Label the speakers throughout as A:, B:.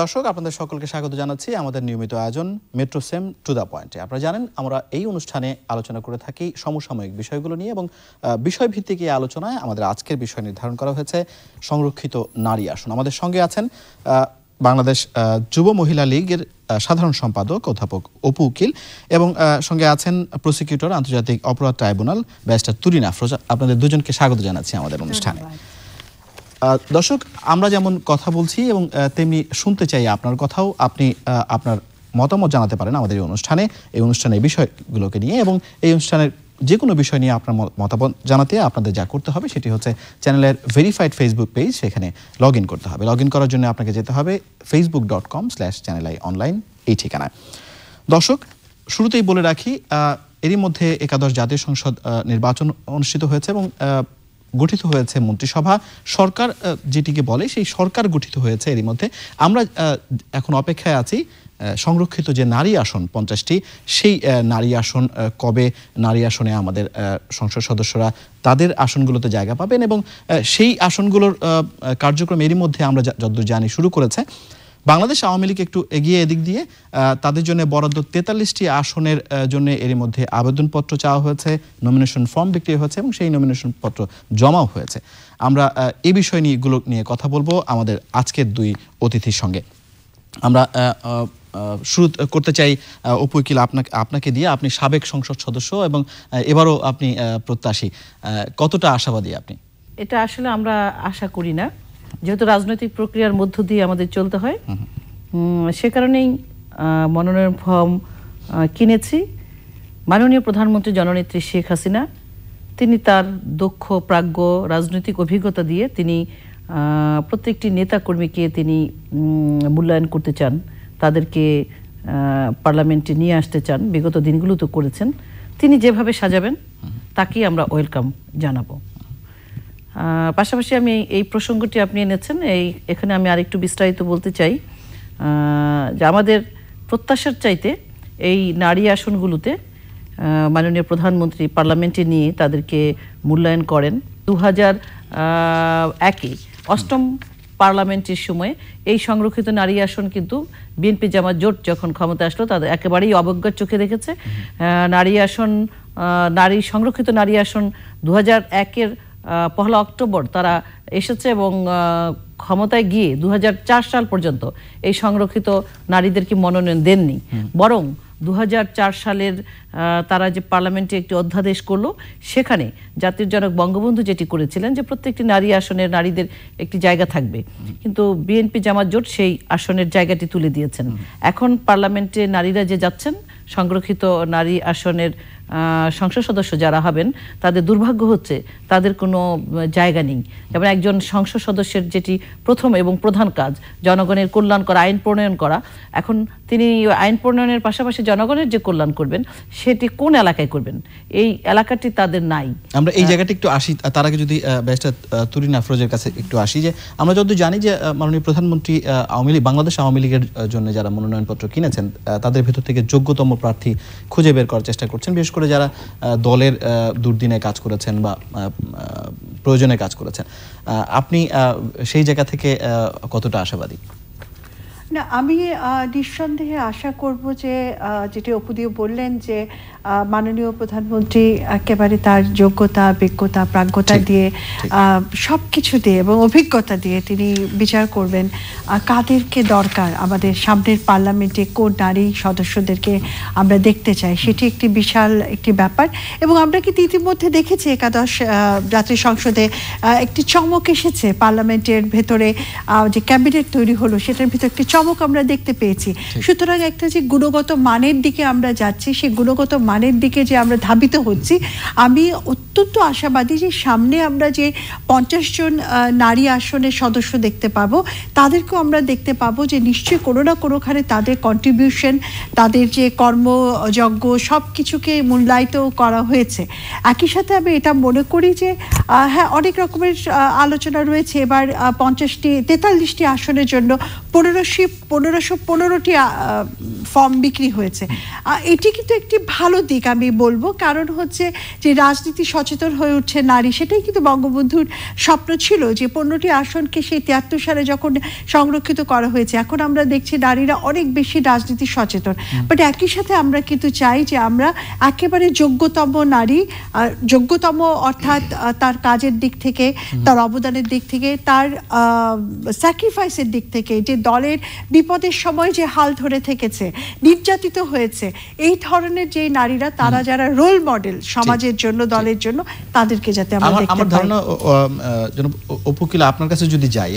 A: দর্শক, আপনাদের সকলকে স্বাগত জানাচ্ছি আমাদের নিয়মিত আয়োজন মেট্রো সেম টু দ্য পয়েন্টে। আপনারা জানেন, আমরা এই অনুষ্ঠানে আলোচনা করে থাকি সমসাময়িক বিষয়গুলো নিয়ে এবং বিষয়ভিত্তিক এই আলোচনায় আমাদের আজকের বিষয় নির্ধারণ করা হয়েছে সংরক্ষিত নারী আসন। আমাদের সঙ্গে আছেন বাংলাদেশ যুব মহিলা লীগের সাধারণ সম্পাদক অধ্যাপক অপু উকিল এবং সঙ্গে আছেন প্রসিকিউটর আন্তর্জাতিক অপরাধ ট্রাইব্যুনাল ব্যারিস্টার তুরিন আফরোজা। আপনাদের দুজনকে স্বাগত জানাচ্ছি আমাদের অনুষ্ঠানে। দর্শক, আমরা যেমন কথা বলছি এবং তেমনি শুনতে চাই আপনার কথাও। আপনি আপনার মতামত জানাতে পারেন আমাদের এই অনুষ্ঠানে এই অনুষ্ঠানে এই বিষয়গুলোকে নিয়ে এবং এই অনুষ্ঠানের যে কোনো বিষয় নিয়ে আপনার মতামত জানাতে আপনাদের যা করতে হবে সেটি হচ্ছে চ্যানেলের ভেরিফাইড ফেসবুক পেজ সেখানে লগ করতে হবে। লগ করার জন্য আপনাকে যেতে হবে Facebook dot com slash channel I online এই ঠিকানায়। দর্শক, শুরুতেই বলে রাখি এরই মধ্যে একাদশ জাতীয় সংসদ নির্বাচন অনুষ্ঠিত হয়েছে এবং গঠিত হয়েছে মন্ত্রিসভা। সরকার যেটিকে বলে সেই সরকার গঠিত হয়েছে এরই মধ্যে। আমরা এখন অপেক্ষায় আছি সংরক্ষিত যে নারী আসন পঞ্চাশটি, সেই নারী আসন কবে নারী আসনে আমাদের সংসদ সদস্যরা তাদের আসনগুলোতে জায়গা পাবেন এবং সেই আসনগুলোর কার্যক্রম এরই মধ্যে আমরা যতদূর জানি শুরু করেছে। বাংলাদেশ আওয়ামী লীগ একটু এগিয়ে এদিক দিয়ে তাদের জন্য বরাদ্দ তেতাল্লিশটি আসনের জন্য এরই মধ্যে আবেদনপত্র চাওয়া হয়েছে নমিনেশন ফর্ম বিক্রি হয়েছে এবং সেই নমিনেশন পত্র জমাও হয়েছে। আমরা এ বিষয় নিয়ে এগুলো নিয়ে কথা বলব আমাদের আজকের দুই অতিথির সঙ্গে। আমরা শুরু করতে চাই উকিল আপনাকে আপনাকে দিয়ে। আপনি সাবেক সংসদ সদস্য এবং এবারও আপনি প্রত্যাশী। কতটা আশাবাদী আপনি?
B: এটা আসলে আমরা আশা করি না। যেহেতু রাজনৈতিক প্রক্রিয়ার মধ্য দিয়ে আমাদের চলতে হয় সে কারণেই মনোনয়ন ফর্ম কিনেছি। মাননীয় প্রধানমন্ত্রী জননেত্রী শেখ হাসিনা তিনি তার দক্ষ প্রাজ্ঞ রাজনৈতিক অভিজ্ঞতা দিয়ে তিনি প্রত্যেকটি নেতাকর্মীকে তিনি মূল্যায়ন করতে চান তাদেরকে পার্লামেন্টে নিয়ে আসতে চান বিগত দিনগুলো তো করেছেন। তিনি যেভাবে সাজাবেন তাকেই আমরা ওয়েলকাম জানাব। পাশাপাশি আমি এই- প্রসঙ্গটি আপনি এনেছেন। এই এখানে আমি আরেকটু বিস্তারিত বলতে চাই যে আমাদের প্রত্যাশার চাইতে এই নারী আসনগুলোতে মাননীয় প্রধানমন্ত্রী পার্লামেন্টে নিয়ে তাদেরকে মূল্যায়ন করেন। দু হাজার একে অষ্টম পার্লামেন্টের সময় এই সংরক্ষিত নারী আসন কিন্তু বিএনপি জামাত জোট যখন ক্ষমতা আসলো, তাদের একেবারেই অবজ্ঞার চোখে দেখেছে। নারী আসন নারী, সংরক্ষিত নারী আসন দু হাজার একের পহেলা অক্টোবর তারা এসেছে এবং ক্ষমতায় গিয়ে দু হাজার চার সাল পর্যন্ত এই সংরক্ষিত নারীদেরকে মনোনয়ন দেননি। বরং দু হাজার চার সালের তারা যে পার্লামেন্টে একটি অধ্যাদেশ করল সেখানে জাতির জনক বঙ্গবন্ধু যেটি করেছিলেন যে প্রত্যেকটি নারী আসনের নারীদের একটি জায়গা থাকবে। কিন্তু বিএনপি জামাত জোট সেই আসনের জায়গাটি তুলে দিয়েছেন। এখন পার্লামেন্টে নারীরা যে যাচ্ছেন সংরক্ষিত নারী আসনের সংসদ সদস্য যারা হবেন, তাদের দুর্ভাগ্য হচ্ছে তাদের কোনো জায়গা নেই। যেমন একজন সংসদ সদস্যের যেটি প্রথম এবং প্রধান কাজ, জনগণের কল্যাণ করা আইন প্রণয়ন করা, এখন তিনি আইন প্রণয়নের পাশাপাশি জনগণের যে কল্যাণ করবেন সেটি কোন এলাকায় করবেন? এই এলাকাটি তাদের নাই।
A: আমরা এই জায়গাটি একটু আসি তার আগে যদি ব্যারিস্টার তুরিন আফরোজের কাছে একটু আসি যে আমরা যতদূর জানি যে মাননীয় প্রধানমন্ত্রী আওয়ামী লীগ বাংলাদেশ আওয়ামী লীগের জন্য যারা মনোনয়নপত্র কিনেছেন তাদের ভেতর থেকে যোগ্যতম প্রার্থী খুঁজে বের করার চেষ্টা করছেন। বিশেষ করে যারা দলের দুর্দিনে কাজ করেছেন বা প্রয়োজনে কাজ করেছেন। আহ, আপনি আহ, সেই জায়গা থেকে আহ, কতটা আশাবাদী?
C: না আমি নিঃসন্দেহে আশা করব যে যেটি অপুদিও বললেন যে মাননীয় প্রধানমন্ত্রী একেবারে তার যোগ্যতা বিজ্ঞতা প্রাজ্ঞতা দিয়ে সব কিছু দিয়ে এবং অভিজ্ঞতা দিয়ে তিনি বিচার করবেন। কাদেরকে দরকার? আমাদের সামনের পার্লামেন্টে কোন নারী সদস্যদেরকে আমরা দেখতে চাই? সেটি একটি বিশাল একটি ব্যাপার। এবং আমরা কিন্তু ইতিমধ্যে দেখেছি একাদশ জাতীয় সংসদে একটি চমক এসেছে। পার্লামেন্টের ভেতরে যে ক্যাবিনেট তৈরি হলো সেটার ভিতরে একটি চমক আমরা দেখতে পেয়েছি। সুতরাং একটা যে গুণগত মানের দিকে আমরা যাচ্ছি সেই গুণগত মানের দিকে যে আমরা ধাবিত হচ্ছি, আমি অত্যন্ত আশাবাদী যে সামনে আমরা যে পঞ্চাশ জন নারী আসনের সদস্য দেখতে পাবো, তাদেরকেও আমরা দেখতে পাবো যে নিশ্চয়ই কোনো না কোনোখানে তাদের কন্ট্রিবিউশন তাদের যে কর্মযজ্ঞ সব কিছুকে মূল্যায়িত করা হয়েছে। একই সাথে আমি এটা মনে করি যে হ্যাঁ অনেক রকমের আলোচনা রয়েছে। এবার পঞ্চাশটি, তেতাল্লিশটি আসনের জন্য পনেরোশো পনেরোশো পনেরোটি ফর্ম বিক্রি হয়েছে। এটি কিন্তু একটি ভালো দিক আমি বলব। কারণ হচ্ছে যে রাজনীতি সচেতন হয়ে উঠছে নারী সেটাই কিন্তু বঙ্গবন্ধুর স্বপ্ন ছিল যে পনেরোটি আসনকে সেই তিয়াত্তর সালে যখন সংরক্ষিত করা হয়েছে এখন আমরা দেখছি নারীরা অনেক বেশি রাজনীতি সচেতন। বাট একই সাথে আমরা কিন্তু চাই যে আমরা একেবারে যোগ্যতম নারী যোগ্যতম অর্থাৎ তার কাজের দিক থেকে তার অবদানের দিক থেকে তার স্যাক্রিফাইসের দিক থেকে যে দলের বিপদের সময় যে হাল ধরে থেকেছে নির্যাতিত হয়েছে এই ধরনের যে নারীরা তারা যারা রোল মডেল সমাজের জন্য দলের জন্য তাদেরকে যাতে আমরা
A: আমার ধারণা উপকিল আপনার কাছে যদি যাই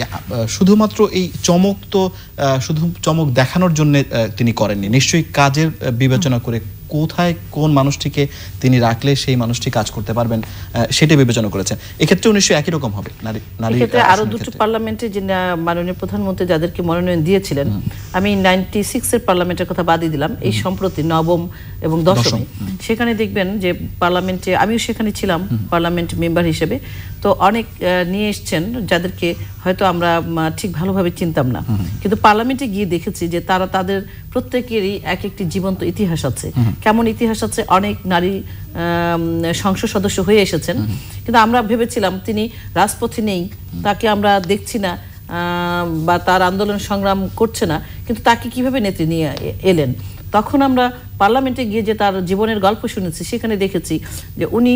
A: শুধুমাত্র এই চমক তো আহ, শুধু চমক দেখানোর জন্য তিনি করেননি। নিশ্চয়ই কাজের বিবেচনা করে কোথায় কোন মানুষটিকে তিনি রাখলে সেই মানুষটি কাজ করতে পারবেন সেটা বিবেচনা করেছেন। এক্ষেত্রেও নিশ্চয়ই একই রকম হবে নারী নারী আরও
B: দুটো পার্লামেন্টে যে মাননীয় প্রধানমন্ত্রী যাদেরকে মনোনয়ন দিয়েছিলেন আমি নাইনটি সিক্স সিক্সের পার্লামেন্টের কথা বাদই দিলাম এই সম্প্রতি নবম এবং দশমে। সেখানে দেখবেন যে পার্লামেন্টে আমিও সেখানে ছিলাম পার্লামেন্ট মেম্বার হিসেবে। তো অনেক নিয়ে এসছেন যাদেরকে হয়তো আমরা ঠিক ভালোভাবে চিনতাম না। কিন্তু পার্লামেন্টে গিয়ে দেখেছি যে তারা তাদের প্রত্যেকেরই এক একটি জীবন্ত ইতিহাস আছে। কেমন ইতিহাস আছে? অনেক নারী সংসদ সদস্য হয়ে এসেছেন। কিন্তু আমরা ভেবেছিলাম তিনি রাজপথে নেই। তাকে আমরা দেখছি না বা তার আন্দোলন সংগ্রাম করছে না। কিন্তু তাকে কীভাবে নেত্রী নিয়ে এলেন? তখন আমরা পার্লামেন্টে গিয়ে যে তার জীবনের গল্প শুনেছি সেখানে দেখেছি যে উনি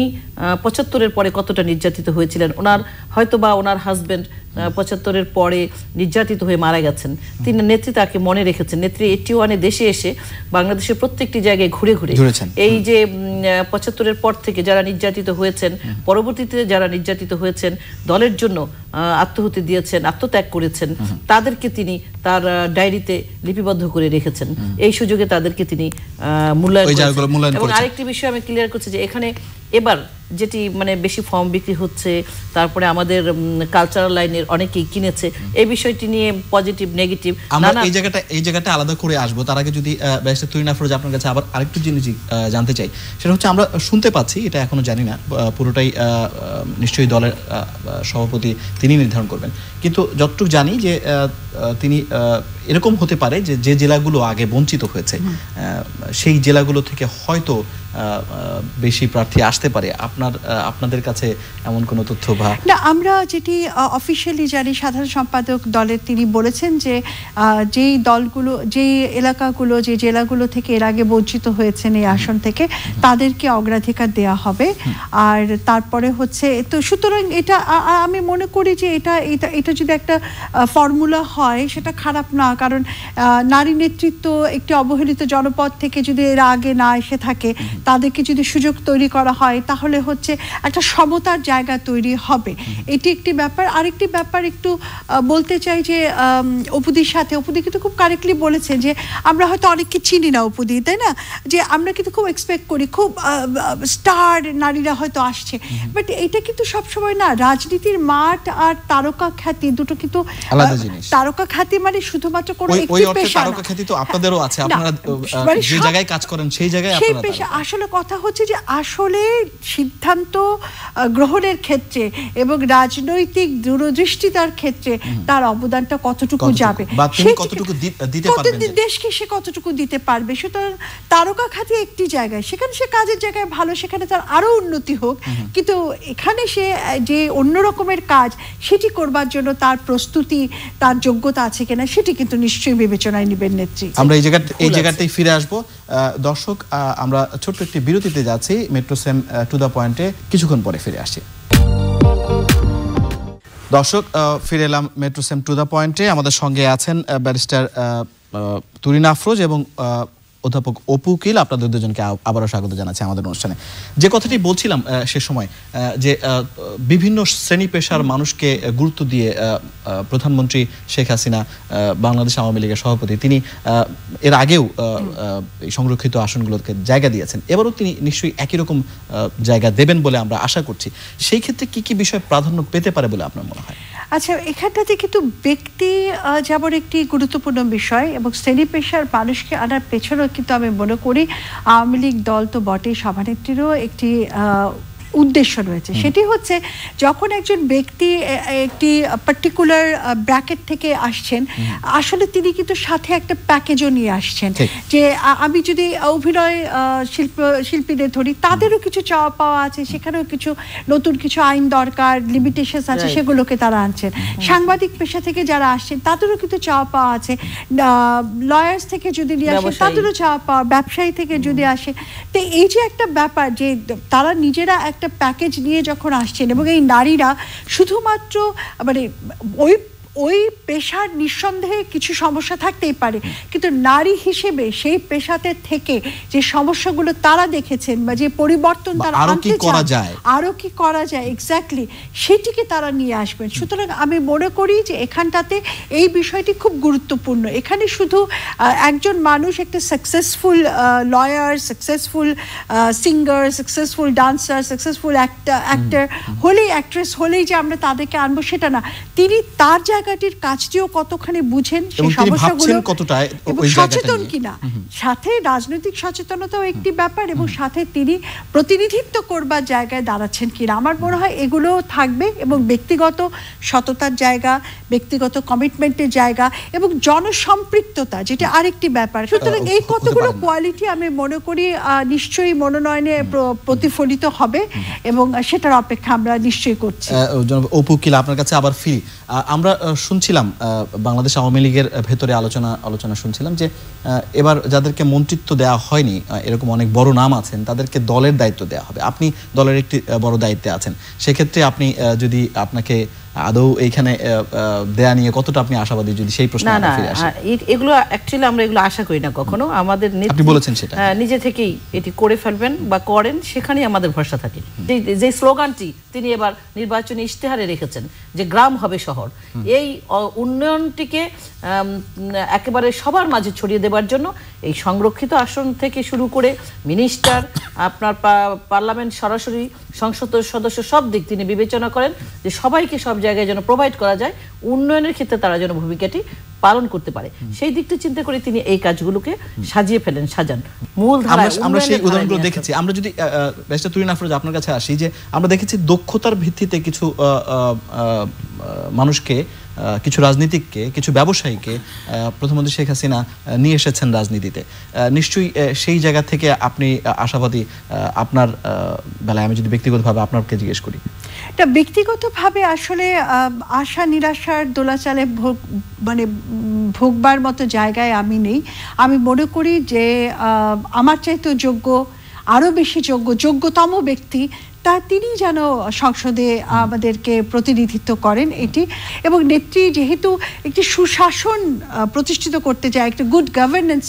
B: পঁচাত্তরের পরে কতটা নির্যাতিত হয়েছিলেন। ওনার হয়তো বা ওনার হাজব্যান্ড পঁচাত্তরের পরে নির্যাতিত হয়ে মারা গেছেন। তিনি নেত্রী তাকে মনে রেখেছেন। নেত্রী এটি ওয়ানে দেশে এসে বাংলাদেশের প্রত্যেকটি জায়গায় ঘুরে ঘুরে এই যে পঁচাত্তরের পর থেকে যারা নির্যাতিত হয়েছেন পরবর্তীতে যারা নির্যাতিত হয়েছেন দলের জন্য আত্মহতি দিয়েছেন আত্মত্যাগ করেছেন তাদেরকে তিনি তার ডায়েরিতে লিপিবদ্ধ করে রেখেছেন। এই সুযোগে তাদেরকে তিনি মূল্যায়ন এবং আরেকটি বিষয় আমি ক্লিয়ার করছি যে এখানে এবার যেটি মানে বেশি ফর্ম বিক্রি হচ্ছে তারপরে আমাদের কালচারাল লাইনের অনেকেই কিনেছে। এই বিষয়টি নিয়ে পজিটিভ নেগেটিভ
A: আমরা এই জায়গাটা এই জায়গাটা আলাদা করে আসব। তার আগে যদি ব্যারিস্টার তুরিন আফরোজ আপনার কাছে আবার আরেকটু জিনিস জানতে চাই। সেটা হচ্ছে আমরা শুনতে পাচ্ছি এটা এখনও জানি না পুরোটাই নিশ্চয়ই দলের সভাপতি তিনি নির্ধারণ করবেন। কিন্তু যতটুকু জানি যে তিনি আহ, এরকম হতে পারে যে যে জেলাগুলো আগে বঞ্চিত হয়েছে সেই জেলাগুলো থেকে হয়তো বেশি প্রার্থী আসতে পারে। আপনার আপনাদের কাছে এমন কোনো তথ্য বা
C: না আমরা যেটি অফিসিয়ালি জানি সাধারণ সম্পাদক দলের তিনি বলেছেন যে যেই দলগুলো যেই এলাকাগুলো যে জেলাগুলো থেকে এর আগে বঞ্চিত হয়েছেন এই আসন থেকে তাদেরকে অগ্রাধিকার দেয়া হবে। আর তারপরে হচ্ছে তো সুতরাং এটা আমি মনে করি যে এটা এটা এটা যদি একটা ফর্মুলা হয় সেটা খারাপ না। কারণ নারী নেতৃত্ব একটি অবহেলিত জনপদ থেকে যদি এর আগে না এসে থাকে তাদেরকে যদি সুযোগ তৈরি করা হয় তাহলে হচ্ছে একটা সমতার জায়গা তৈরি হবে। এটি একটি ব্যাপার। আরেকটি ব্যাপার একটু বলতে চাই যে আম, অপুদির সাথে অপুদি কিন্তু খুব কারেক্টলি বলেছেন যে আমরা হয়তো অনেককে চিনি না অপুদি তাই না? যে আমরা কিন্তু খুব এক্সপেক্ট করি খুব স্টার নারীরা হয়তো আসছে। বাট এটা কিন্তু সবসময় না রাজনীতির মাঠ আর তারকা খ্যাতি দুটো কিন্তু। তারকা খ্যাতি মানে শুধুমাত্র কোনো একটি পেশা।
A: তারকা খ্যাতি তো আপনাদেরও আছে। আপনারা
C: মানে
A: যে জায়গায় কাজ করেন সেই জায়গায়
C: সেই পেশা আসলে কথা হচ্ছে যে আসলে সিদ্ধান্ত গ্রহণের ক্ষেত্রে এবং রাজনৈতিক দূরদৃষ্টিতার ক্ষেত্রে তার অবদানটা কতটুকু? যাবে? দেশকে সে কতটুকু দিতে পারবে? সুতরাং তারকা খাতি একটি জায়গায়। সেখানে সে কাজের জায়গায় ভালো সেখানে তার আরও উন্নতি হোক। কিন্তু এখানে সে যে অন্য রকমের কাজ সেটি করবার জন্য তার প্রস্তুতি তার যোগ্যতা আছে কিনা সেটি কিন্তু নিশ্চয়ই বিবেচনায় নেবেন নেত্রী।
A: আমরা এই জায়গা এই জায়গাতেই ফিরে আসব। দর্শক আমরা ছোট্ট একটি বিরতিতে যাচ্ছি। মেট্রো সেম টু দ্য পয়েন্টে কিছুক্ষণ পরে ফিরে আসি দর্শক ফিরে এলাম মেট্রো সেম টু দ্য পয়েন্টে। আমাদের সঙ্গে আছেন ব্যারিস্টার তুরিন আফরোজ এবং অধ্যাপক অপু উকিল আপনাদের দুজনকে আবারও স্বাগত জানাচ্ছি আমাদের অনুষ্ঠানে। যে কথাটি বলছিলাম সে সময় যে বিভিন্ন শ্রেণি পেশার মানুষকে গুরুত্ব দিয়ে প্রধানমন্ত্রী শেখ হাসিনা বাংলাদেশ আওয়ামী লীগের সভাপতি, তিনি এর আগেও সংরক্ষিত আসনগুলোকে জায়গা দিয়েছেন। এবারও তিনি নিশ্চয়ই একই রকম জায়গা দেবেন বলে আমরা আশা করছি। সেই ক্ষেত্রে কি কি বিষয় প্রাধান্য পেতে পারে বলে আপনার মনে হয়?
C: আচ্ছা এখানটাতে কিন্তু ব্যক্তি যেমন একটি গুরুত্বপূর্ণ বিষয় এবং শ্রেণি পেশার মানুষকে আনার পেছনেও কিন্তু আমি মনে করি আওয়ামী লীগ দল তো বটে সভানেত্রীরও একটি উদ্দেশ্য রয়েছে। সেটি হচ্ছে যখন একজন ব্যক্তি একটি পার্টিকুলার ব্র্যাকেট থেকে আসছেন আসলে তিনি কিন্তু সাথে একটা প্যাকেজও নিয়ে আসছেন। যে আমি যদি অভিনয় শিল্প শিল্পীদের ধরি তাদেরও কিছু চাওয়া পাওয়া আছে সেখানেও কিছু নতুন কিছু আইন দরকার লিমিটেশন আছে সেগুলোকে তারা আনছেন। সাংবাদিক পেশা থেকে যারা আসছেন তাদেরও কিন্তু চাওয়া পাওয়া আছে। লয়ার্স থেকে যদি নিয়ে আসে তাদেরও চাওয়া পাওয়া ব্যবসায়ী থেকে যদি আসে। তো এই যে একটা ব্যাপার যে তারা নিজেরা একটা প্যাকেজ নিয়ে যখন আসছেন এবং এই নারীরা শুধুমাত্র মানে ওই ওই পেশার নিঃসন্দেহে কিছু সমস্যা থাকতেই পারে। কিন্তু নারী হিসেবে সেই পেশাতে থেকে যে সমস্যাগুলো তারা দেখেছেন বা যে পরিবর্তন তারা
A: আরও
C: আনতে
A: কি করা যায়?
C: আরও কি করা যায় এক্স্যাক্টলি সেটিকে তারা নিয়ে আসবেন। সুতরাং আমি মনে করি যে এখানটাতে এই বিষয়টি খুব গুরুত্বপূর্ণ। এখানে শুধু একজন মানুষ একটা successful lawyer successful singer successful dancer successful actor হলেই অ্যাক্ট্রেস হলেই যে আমরা তাদেরকে আনব সেটা না। তিনি তার জায়গাটির কাজটিও কতখানি বুঝেন সেই সমস্যাগুলো
A: কতটা
C: সচেতন কিনা। সাথে রাজনৈতিক সচেতনতাও একটি ব্যাপার এবং সাথে তিনি প্রতিনিধিত্ব করবার জায়গায় দাঁড়াচ্ছেন কিনা। আমার মনে হয় এগুলো থাকবে এবং ব্যক্তিগত সততার জায়গা ব্যক্তিগত কমিটমেন্টের জায়গা এবং জনসম্পৃক্ততা যেটা আরেকটি ব্যাপার। সুতরাং এই কতগুলো কোয়ালিটি আমি মনে করি নিশ্চয়ই মনোনয়নে প্রতিফলিত হবে এবং সেটার অপেক্ষা আমরা নিশ্চয়ই করছি।
A: অপু কিলা আপনার কাছে আবার ফিরি। আমরা শুনছিলাম বাংলাদেশ আওয়ামী লীগের ভেতরে আলোচনা আলোচনা শুনছিলাম যে এবার যাদেরকে মন্ত্রিত্ব দেওয়া হয়নি এরকম অনেক বড় নাম আছেন, তাদেরকে দলের দায়িত্ব দেওয়া হবে। আপনি দলের একটি বড় দায়িত্বে আছেন। সেক্ষেত্রে আপনি যদি আপনাকে আদৌ এইখানে দেয়া নিয়ে কতটা আপনি আশাবাদী যদি সেই প্রশ্ন
B: না না
A: ফিরে আসে?
B: এগুলো অ্যাকচুয়ালি আমরা এগুলো আশা করি না কখনো। আমাদের
A: আপনি বলেছেন সেটা।
B: আহ, নিজে থেকেই এটি করে ফেলবেন বা করেন সেখানেই আমাদের ভরসা থাকে। যে- স্লোগানটি তিনি এবার নির্বাচনী ইশতেহারে রেখেছেন যে গ্রাম হবে শহর। এই উন্নয়নটিকে একেবারে সবার মাঝে ছড়িয়ে দেবার জন্য এই সংরক্ষিত আসন থেকে শুরু করে মিনিস্টার আপনার পার্লামেন্ট সরাসরি সংসদ সদস্য সব দিক তিনি বিবেচনা করেন যে সবাইকে সব জায়গায় যেন প্রোভাইড করা যায় উন্নয়নের ক্ষেত্রে তারা যেন ভূমিকাটি পালন করতে পারে। সেই দিকটি চিন্তা করে তিনি এই কাজগুলোকে সাজিয়ে ফেলেন সাজান। মূল
A: আমরা আমরা সেই উদাহরণগুলো দেখেছি। আমরা যদি ব্যারিস্টার তুরিন আফরোজ আপনার কাছে আসি যে আমরা দেখেছি দক্ষতার ভিত্তিতে কিছু মানুষকে কিছু রাজনীতিককে, কিছু ব্যবসায়ীকে প্রধানমন্ত্রী শেখ হাসিনা নিয়ে এসেছেন রাজনীতিতে। নিশ্চয়ই সেই জায়গা থেকে আপনি আশাবাদী আপনার বেলায় আমি যদি ব্যক্তিগতভাবে আপনাকে জিজ্ঞেস করি।
C: এটা ব্যক্তিগতভাবে আসলে আশা, নিরাশার দোলাচালে ভোগ মানে ভোগবার মতো জায়গায় আমি নেই। আমি মনে করি যে আমার চাইতেও যোগ্য, আরও বেশি যোগ্য, যোগ্যতম ব্যক্তি তা তিনি যেন সংসদে আমাদেরকে প্রতিনিধিত্ব করেন এটি। এবং নেত্রী যেহেতু একটি সুশাসন প্রতিষ্ঠিত করতে চায় একটা গুড গভর্নেন্স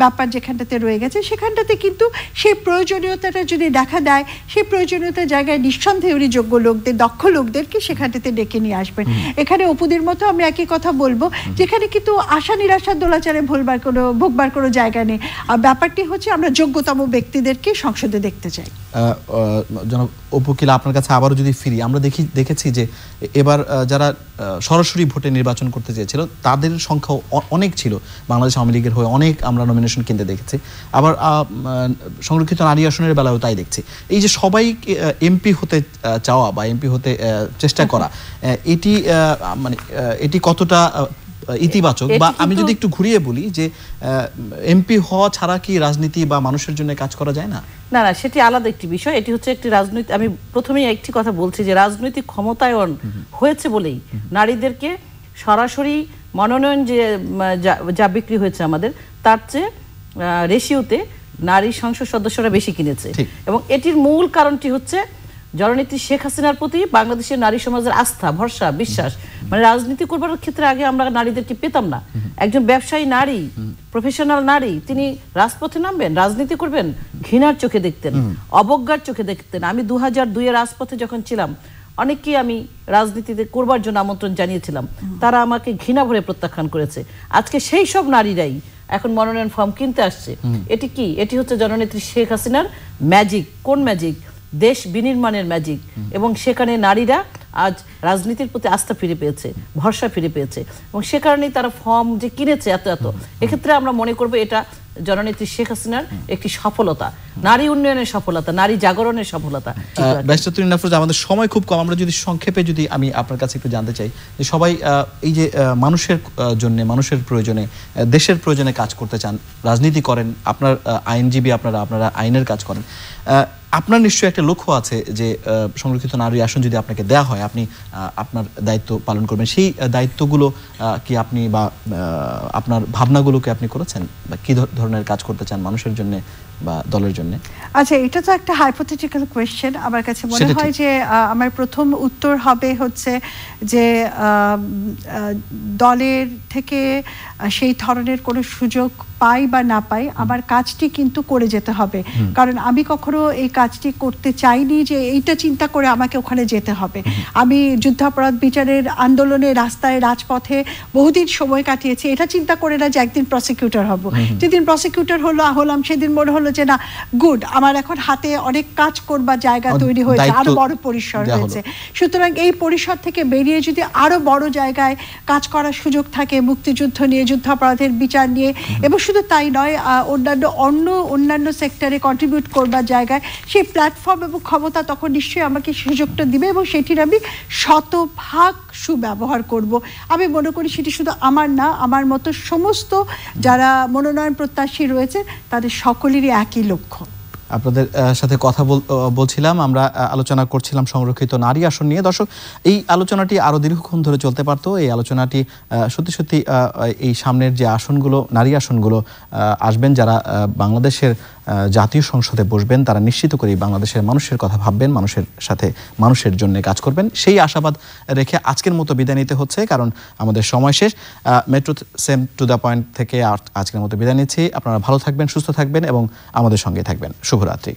C: ব্যাপার যেখানটাতে রয়ে গেছে সেখানটাতে কিন্তু সেই প্রয়োজনীয়তাটা যদি দেখা দেয় সেই প্রয়োজনীয়তার জায়গায় নিঃসন্দেহে উনি যোগ্য লোকদের দক্ষ লোকদেরকে সেখানটাতে ডেকে নিয়ে আসবেন। এখানে অপুদের মতো আমি একই কথা বলব যেখানে কিন্তু আশা নিরাশার দোলাচারে ভুলবার কোনো ভোগবার কোনো জায়গা নেই। আর ব্যাপারটি হচ্ছে আমরা যোগ্যতম ব্যক্তিদেরকে সংসদে দেখতে চাই।
A: জনাব উপকিল আপনার কাছে আবারও যদি ফিরি, আমরা দেখি, দেখেছি যে এবার যারা সরাসরি ভোটে নির্বাচন করতে চেয়েছিল, তাদের সংখ্যাও অনেক ছিল। বাংলাদেশ আওয়ামী লীগের হয়ে অনেক আমরা নমিনেশন কিনতে দেখেছি। আবার সংরক্ষিত নারী আসনের বেলায়ও তাই দেখছি। এই যে সবাই এমপি হতে চাওয়া বা এমপি হতে চেষ্টা করা এটি মানে এটি কতটা ইতিবাচক বা আমি যদি একটু ঘুরিয়ে বলি যে এমপি হওয়া ছাড়া কি রাজনীতি বা মানুষের জন্য কাজ করা যায় না?
B: না না সেটি আলাদা একটি বিষয়। এটি হচ্ছে একটি রাজনৈতিক আমি প্রথমেই একটি কথা বলছি যে রাজনৈতিক ক্ষমতায়ন হয়েছে বলেই নারীদেরকে সরাসরি মনোনয়ন যে যা- যা বিক্রি হয়েছে আমাদের তার চেয়ে রেশিওতে নারী সংসদ সদস্যরা বেশি কিনেছে। এবং এটির মূল কারণটি হচ্ছে জননেত্রী শেখ হাসিনার প্রতি বাংলাদেশের নারী সমাজের আস্থা ভরসা বিশ্বাস মানে রাজনীতি করবার ক্ষেত্রে আগে আমরা নারীদেরকে পেতাম না। একজন ব্যবসায়ী নারী প্রফেশনাল নারী তিনি রাজপথে নামবেন রাজনীতি করবেন ঘৃণার চোখে দেখতেন অবজ্ঞার চোখে দেখতেন। আমি দু হাজার দুইয়ে রাজপথে যখন ছিলাম অনেককেই আমি রাজনীতিতে করবার জন্য আমন্ত্রণ জানিয়েছিলাম। তারা আমাকে ঘৃণা ভরে প্রত্যাখ্যান করেছে। আজকে সেই সব নারীরাই এখন মনোনয়ন ফর্ম কিনতে আসছে। এটি কি? এটি হচ্ছে জননেত্রী শেখ হাসিনার ম্যাজিক কোন ম্যাজিক দেশ বিনির্মাণের ম্যাজিক এবং সেখানে নারীরা আজ রাজনীতির প্রতি আস্থা ফিরে পেয়েছে, ভরসা ফিরে পেয়েছে। এবং সে কারণেই তারা ফর্ম যে কিনেছে এত এত, এক্ষেত্রে আমরা মনে করব এটা জননেত্রী শেখ হাসিনার একটি সফলতা। নারী উন্নয়নের সফলতা, নারী জাগরণের সফলতা।
A: ব্যারিস্টার তুরিন আফরোজ আমাদের সময় খুব কম। আমরা যদি সংক্ষেপে যদি আমি আপনার কাছে একটু জানতে চাই যে সবাই এই যে মানুষের জন্য, মানুষের প্রয়োজনে দেশের প্রয়োজনে কাজ করতে চান, রাজনীতি করেন, আপনার আইনজীবী আপনারা আপনারা আইনের কাজ করেন আপনার নিশ্চয়ই একটা লক্ষ্য আছে যে সংরক্ষিত নারী আসন যদি আপনাকে দেয়া হয়, আপনি আপনার দায়িত্ব পালন করবেন। সেই দায়িত্বগুলো কি আপনি বা আপনার ভাবনাগুলোকে আপনি করেছেন? বা কি ধরনের কাজ করতে চান মানুষের জন্য? বা দলের জন্য?
C: আচ্ছা এটা তো একটা হাইপোথেটিক্যাল কোয়েশ্চেন আমার কাছে মনে হয় যে আমার প্রথম উত্তর হবে হচ্ছে যে দলের থেকে সেই ধরনের কোনো সুযোগ পাই বা না পাই আমার কাজটি কিন্তু করে যেতে হবে। কারণ আমি কখনো এই কাজটি করতে চাইনি যে এইটা চিন্তা করে আমাকে ওখানে যেতে হবে। আমি যুদ্ধাপরাধ বিচারের আন্দোলনে রাস্তায় রাজপথে বহুদিন সময় কাটিয়েছি। এটা চিন্তা করে না যে একদিন প্রসিকিউটর হব। যেদিন প্রসিকিউটর হলো হলাম সেদিন মনে হলো যে না গুড আমার এখন হাতে অনেক কাজ করবার জায়গা তৈরি হয়েছে
A: আরও
C: বড় পরিসর হয়েছে। সুতরাং এই পরিসর থেকে বেরিয়ে যদি আরও বড় জায়গায় কাজ করার সুযোগ থাকে মুক্তিযুদ্ধ নিয়ে যুদ্ধাপরাধের বিচার নিয়ে এবং শুধু তাই নয় অন্যান্য অন্য অন্যান্য সেক্টরে কন্ট্রিবিউট করবার জায়গায় সেই প্ল্যাটফর্ম এবং ক্ষমতা তখন নিশ্চয়ই আমাকে সুযোগটা দিবে এবং সেটির আমি শতভাগ সুব্যবহার করব। আমি মনে করি সেটি শুধু আমার না আমার মতো সমস্ত যারা মনোনয়ন প্রত্যাশী রয়েছে তাদের সকলেরই একই লক্ষ্য।
A: আপনাদের সাথে কথা বল- বলছিলাম, আমরা আলোচনা করছিলাম সংরক্ষিত নারী আসন নিয়ে। দর্শক, এই আলোচনাটি আরও দীর্ঘক্ষণ ধরে চলতে পারতো। এই আলোচনাটি সত্যি সত্যি এই সামনের যে আসনগুলো, নারী আসনগুলো আসবেন যারা বাংলাদেশের জাতীয় সংসদে বসবেন, তারা নিশ্চিত করেই বাংলাদেশের মানুষের কথা ভাববেন, মানুষের সাথে মানুষের জন্য কাজ করবেন। সেই আশাবাদ রেখে আজকের মতো বিদায় নিতে হচ্ছে, কারণ আমাদের সময় শেষ। Metro same to the point থেকে আজকের মতো বিদায় নিচ্ছি। আপনারা ভালো থাকবেন, সুস্থ থাকবেন এবং আমাদের সঙ্গে থাকবেন। শুভরাত্রি।